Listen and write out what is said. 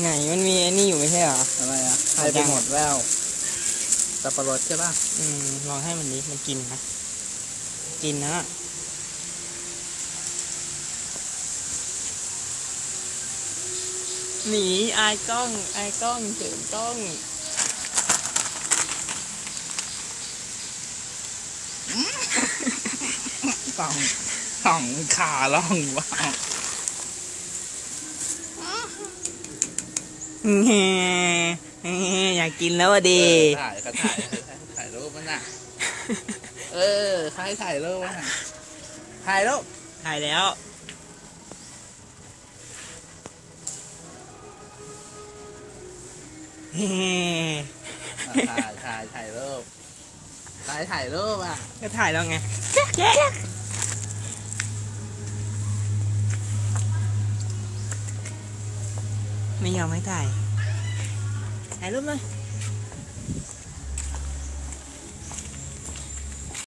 ไหนมันมีไอ้นี่อยู่ไม่ใช่เหรอ อะไรอะเอาให้ไปยังหมดแล้วสับปะรดใช่ป่ะ อืม ลองให้มันนี้มันกินนะ กินนะ หนีอายกล้องอายกล้องเจิมกล้องสองสองขาล่องว่าว แง่แง่อยากกินแล้วอะดีเออถ่ายก็ถ่ายถ่ายรูปมันน่ะ เออใครถ่ายรูปมันน่ะถ่ายรูปถ่ายแล้วแง่อะถ่ายถ่ายถ่ายรูปถ่ายถ่ายรูปอะ ก็ถ่ายแล้วไง ไม่ยอมไม่ถ่ายถ่ายรูปเลย